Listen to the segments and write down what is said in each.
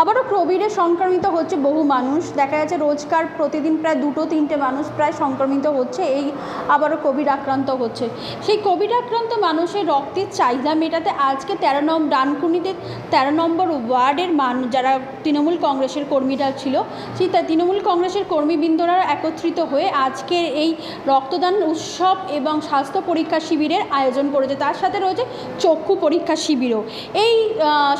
আবারও কোভিডে সংক্রমিত হচ্ছে বহু মানুষ। দেখা যাচ্ছে রোজকার প্রতিদিন প্রায় দুটো তিনটে মানুষ প্রায় সংক্রমিত হচ্ছে। এই আবারও কোভিড আক্রান্ত হচ্ছে। সেই কোভিড আক্রান্ত মানুষের রক্তের চাহিদা মেটাতে আজকে তেরো নম্বর ডানকুনিতে তেরো নম্বর ওয়ার্ডের মান, যারা তৃণমূল কংগ্রেসের কর্মীরা ছিল, সেই তৃণমূল কংগ্রেসের কর্মীবৃন্দরা একত্রিত হয়ে আজকে এই রক্তদান উৎসব এবং স্বাস্থ্য পরীক্ষা শিবিরের আয়োজন করেছে। তার সাথে রয়েছে চক্ষু পরীক্ষা শিবিরও। এই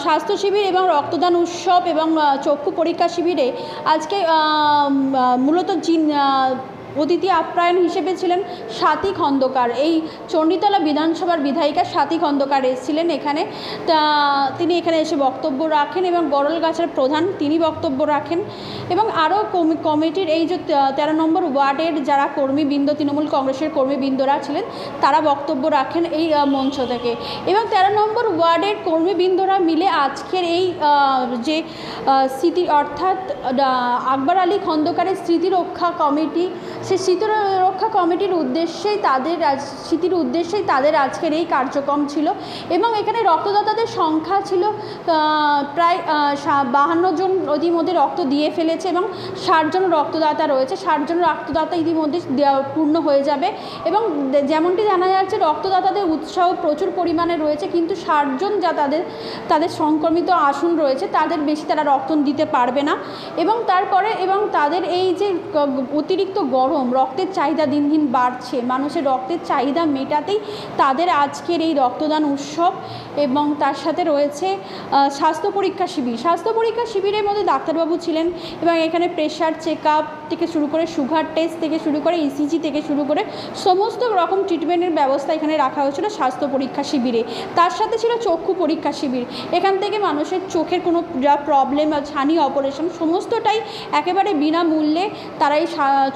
স্বাস্থ্য শিবির এবং রক্তদান উৎসব এবং চক্ষু পরীক্ষা শিবিরে আজকে মূলত অতিথি আপ্যায়ন হিসেবে ছিলেন স্বাতী খন্দকার। এই চণ্ডীতলা বিধানসভার বিধায়িকা স্বাতী খন্দকার এসেছিলেন এখানে। তা, তিনি এখানে এসে বক্তব্য রাখেন এবং গরলগাছার প্রধান তিনি বক্তব্য রাখেন। এবং আরও কমিটির এই যে তেরো নম্বর ওয়ার্ডের যারা কর্মীবৃন্দ তৃণমূল কংগ্রেসের কর্মীবৃন্দরা ছিলেন, তারা বক্তব্য রাখেন এই মঞ্চ থেকে। এবং তেরো নম্বর ওয়ার্ডের কর্মীবৃন্দরা মিলে আজকের এই যে স্মৃতি অর্থাৎ আকবর আলী খন্দকারের স্মৃতিরক্ষা কমিটি সেই স্মৃতিরক্ষা কমিটির উদ্দেশ্যেই তাদের আজ- স্মৃতির উদ্দেশ্যেই তাদের আজকের এই কার্যক্রম ছিল এবং এখানে রক্তদাতাদের সংখ্যা ছিল প্রায় বাহান্ন জন ইতিমধ্যে রক্ত দিয়ে ফেলেছে এবং ষাট জন রক্তদাতা রয়েছে। ষাটজন রক্তদাতা ইতিমধ্যে পূর্ণ হয়ে যাবে এবং যেমনটি জানা যাচ্ছে রক্তদাতাদের উৎসাহ প্রচুর পরিমাণে রয়েছে কিন্তু ষাটজন যা তাদের তাদের সংক্রমিত আসন রয়েছে তাদের বেশি তারা রক্ত দিতে পারবে না এবং তারপরে এবং তাদের এই যে অতিরিক্ত গরম রক্তের চাহিদা দিন দিন বাড়ছে। মানুষের রক্তের চাহিদা মেটাতেই তাদের আজকের এই রক্তদান উৎসব এবং তার সাথে রয়েছে স্বাস্থ্য পরীক্ষা শিবির। স্বাস্থ্য পরীক্ষা শিবিরের মধ্যে ডাক্তারবাবু ছিলেন এবং এখানে প্রেশার চেক আপ থেকে শুরু করে সুগার টেস্ট থেকে শুরু করে ইসিজি থেকে শুরু করে সমস্ত রকম ট্রিটমেন্টের ব্যবস্থা এখানে রাখা হয়েছিল স্বাস্থ্য পরীক্ষা শিবিরে। তার সাথে ছিল চক্ষু পরীক্ষা শিবির। এখান থেকে মানুষের চোখের কোনো যা প্রবলেম বা ছানি অপারেশন সমস্তটাই একেবারে বিনামূল্যে তারা এই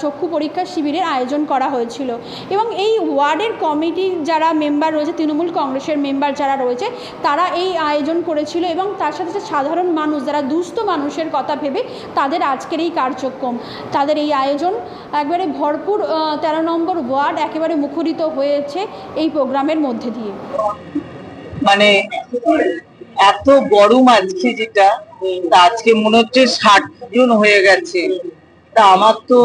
চক্ষু পরীক্ষা শিবিরের আয়োজন করা হয়েছিল। এবং এই ওয়ার্ডের কমিটির যারা মেম্বার রয়েছে, তৃণমূল কংগ্রেসের মেম্বার যারা রয়েছে, তারা এই আয়োজন করেছিল এবং তার সাথে সাধারণ মানুষ, যারা দুস্থ মানুষের কথা ভেবে তাদের আজকের এই কার্যক্রম। তাদের এই আয়োজন। একবারে ভরপুর তেরো নম্বর ওয়ার্ড একেবারে মুখরিত হয়েছে এই প্রোগ্রামের মধ্যে দিয়ে। মানে এত গরম আজকে যেটা আজকে মনে হচ্ছে ষাট জন হয়ে গেছে। তা আমার তো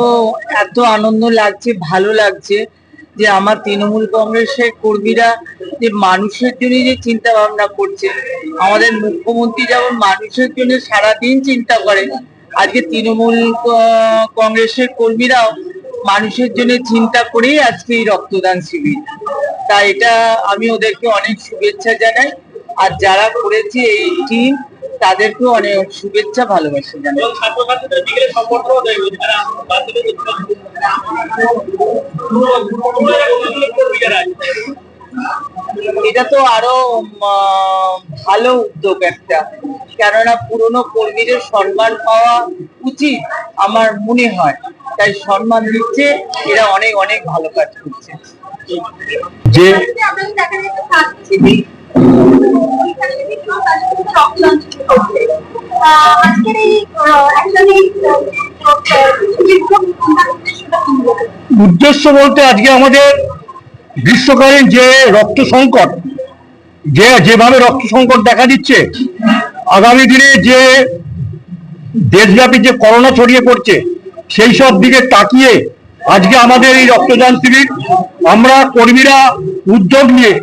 এত আনন্দ লাগছে, ভালো লাগছে যে আমার তৃণমূল কংগ্রেসের কর্মীরা যে মানুষের জন্য যে চিন্তা ভাবনা করছে। আমাদের মুখ্যমন্ত্রী যেমন মানুষের জন্য সারাদিন চিন্তা করে আজকে তৃণমূল কংগ্রেসের কর্মীরাও মানুষের জন্য চিন্তা করেই আজকে এই রক্তদান শিবির। তা এটা আমি ওদেরকে অনেক শুভেচ্ছা জানাই। আর যারা করেছে এই টিম তাদেরকেও অনেক শুভেচ্ছা, ভালোবাসা জানাই। এটা তো আরও আহ, ভালো উদ্যোগ একটা কেননা পুরনো কর্মীদের সম্মান পাওয়া উচিত আমার মনে হয় তাই সম্মান দিচ্ছে এরা অনেক অনেক ভালো কাজ করছে যে? উদ্দেশ্য বলতে আজকে আমাদের গ্রীষ্মকালীন যে রক্ত সংকট, যে যেভাবে রক্ত সংকট দেখা দিচ্ছে, আগামী দিনে যে দেশব্যাপী যে করোনা ছড়িয়ে পড়ছে, সেই সব দিকে তাকিয়ে আজকে আমাদের এই রক্তদান শিবির, আমরা কর্মীরা উদ্যোগ নিয়ে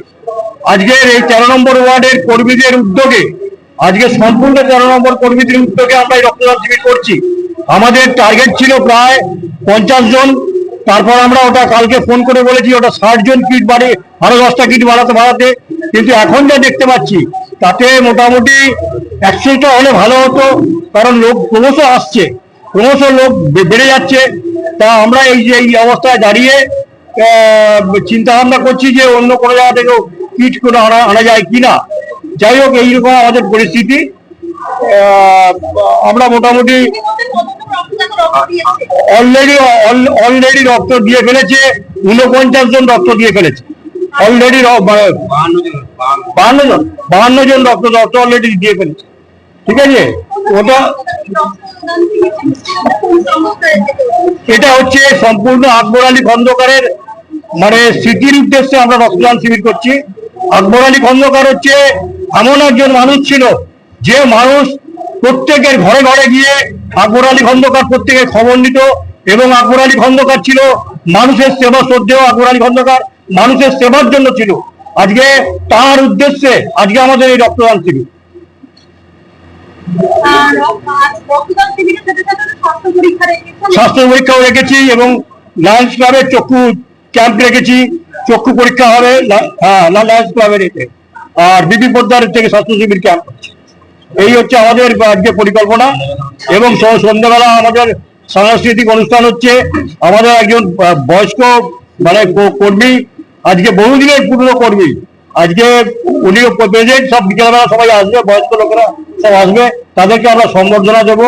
আজকের এই তেরো নম্বর ওয়ার্ডের কর্মীদের উদ্যোগে, আজকে সম্পূর্ণ তেরো নম্বর কর্মীদের উদ্যোগে আমরা এই রক্তদান শিবির করছি। আমাদের টার্গেট ছিল প্রায় পঞ্চাশ জন তারপর আমরা ওটা কালকে ফোন করে বলেছি, ওটা ষাট জন কিট বাড়ে, আরও দশটা কিট বাড়াতে বাড়াতে। কিন্তু এখন যা দেখতে পাচ্ছি, তাতে মোটামুটি একশোটা হলে ভালো হতো, কারণ লোক ক্রমশ আসছে, ক্রমশ লোক বেড়ে যাচ্ছে। তা আমরা এই যে, এই অবস্থায় দাঁড়িয়ে চিন্তা ভাবনা করছি যে অন্য কোনো জায়গা থেকেও কিট করে আনা আনা যায় কিনা। যাই হোক, এইরকম আমাদের পরিস্থিতি। আমরা মোটামুটি? অলরেডি অলরেডি রক্ত দিয়ে ফেলেছে, উনপঞ্চাশ জন রক্ত দিয়ে ফেলেছে অলরেডি বাহান্ন জন বাহান্ন জন রক্ত রক্ত অলরেডি দিয়ে ফেলেছে ঠিক আছে ওটা? এটা হচ্ছে সম্পূর্ণ আকবর আলী খন্দকারের মানে স্মৃতির উদ্দেশ্যে আমরা রক্তদান শিবির করছি আকবর আলী খন্দকার হচ্ছে এমন একজন মানুষ ছিল যে মানুষ প্রত্যেকের ঘরে ঘরে গিয়ে আকবর আলী খন্দকার প্রত্যেকের খবর নিত এবং আকবর আলী খন্দকার ছিল মানুষের সেবা শ্রদ্ধেয় আকবর আলী খন্দকার, মানুষের সেবার জন্য ছিল। আজকে তার উদ্দেশ্যে আজকে আমাদের এই রক্তদান শিবির। স্বাস্থ্য পরীক্ষাও রেখেছি এবং লায়ন্স ক্লাবের চক্ষু ক্যাম্প রেখেছি। চক্ষু পরীক্ষা হবে হ্যাঁ লায়ন্স ক্লাবের এতে। আর বিপি পোদ্দার থেকে স্বাস্থ্য শিবির ক্যাম্প এই হচ্ছে আমাদের আজকে পরিকল্পনা এবং সন্ধ্যাবেলা আমাদের সাংস্কৃতিক অনুষ্ঠান হচ্ছে। আমাদের একজন বয়স্ক মানে কর্মী আজকে বহুদিনের পুরনো কর্মী। আজকে উনি প্রেজেন্ট সব বিকেলবেলা সবাই আসবে বয়স্ক লোকেরা সব আসবে। তাদেরকে আমরা সম্বর্ধনা দেবো।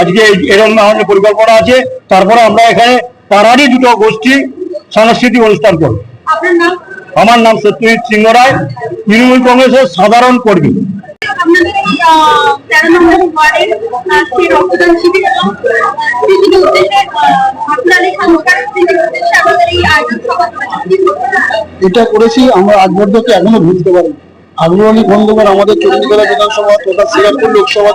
আজকে এরকম আমাদের পরিকল্পনা আছে। তারপরে আমরা এখানে পাড়ারই দুটো গোষ্ঠী সাংস্কৃতিক অনুষ্ঠান করব। আমার নাম সত্যজিৎ সিংহ রায়। তৃণমূল কংগ্রেসের সাধারণ কর্মী। এটা করেছি আমরা আজ এখনও ভুলতে পারি আবরু আলী খন্দকার আমাদের চণ্ডীতলা বিধানসভা তথা শ্রীরামপুর লোকসভা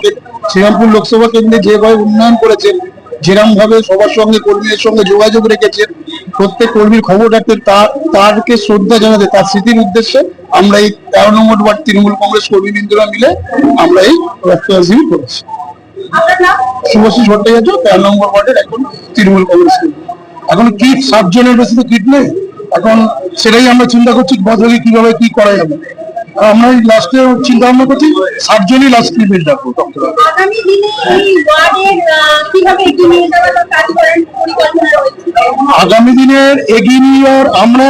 শ্রীরামপুর লোকসভা কেন্দ্রে যেভাবে উন্নয়ন করেছেন যেরকম ভাবে সবার সঙ্গে, কর্মীদের সঙ্গে যোগাযোগ রেখেছেন, প্রত্যেক কর্মীর খবর রাখতে তার, তারকে শ্রদ্ধা জানাতে, তার স্মৃতির উদ্দেশ্যে আমরা এই তেরো নম্বর ওয়ার্ড তৃণমূল কংগ্রেস কর্মীবৃন্দরা মিলে আমরা এই রক্তদান শিবির করেছি। শুভশ্রী ভট্টাচার্য তেরো নম্বর ওয়ার্ডের এখন তৃণমূল কংগ্রেস এখন কিট সাতজনের বেশি তো কিট নেই। এখন সেটাই আমরা চিন্তা করছি বদলে কীভাবে কি করা যাবে। আমরা লাস্টে চিন্তা ভাবনা করছি সাতজনই লাস্ট কিট রাখব আগামী দিনের এগিয়ে নিয়ে আমরা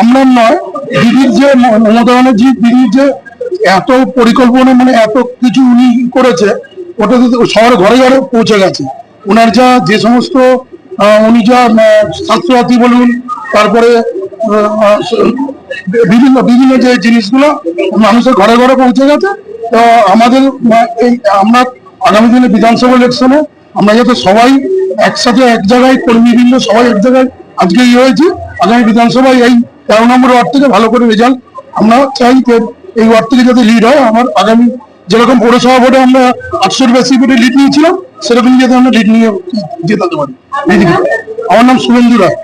আমরা নয় দিদির যে মমতা ব্যানার্জি দিদির যে এত পরিকল্পনা মানে এত কিছু উনি করেছে, ওটা তো শহরে ঘরে ঘরে পৌঁছে গেছে। ওনার যা যে সমস্ত উনি যা স্বাস্থ্যসাথী বলুন, তারপরে বিভিন্ন বিভিন্ন যে জিনিসগুলো মানুষের ঘরে ঘরে পৌঁছে গেছে, তো আমাদের এই, আমরা আগামী দিনে বিধানসভা ইলেকশনে আমরা যাতে সবাই একসাথে এক জায়গায় কর্মীবৃন্দ সবাই এক জায়গায় আজকে ইয়ে হয়েছে, আগামী বিধানসভায় এই তেরো নম্বর ওয়ার্ড থেকে ভালো করে রেজাল্ট আমরা চাই যে এই ওয়ার্ড থেকে যাতে লিড হয়। আমার আগামী যেরকম পৌরসভা ভোটে আমরা আটশোর বেশি ভোটে লিড নিয়েছিলাম সেরকম যাতে আমরা লিড নিয়ে জেতাতে পারি। আমার নাম শুভেন্দু রায়।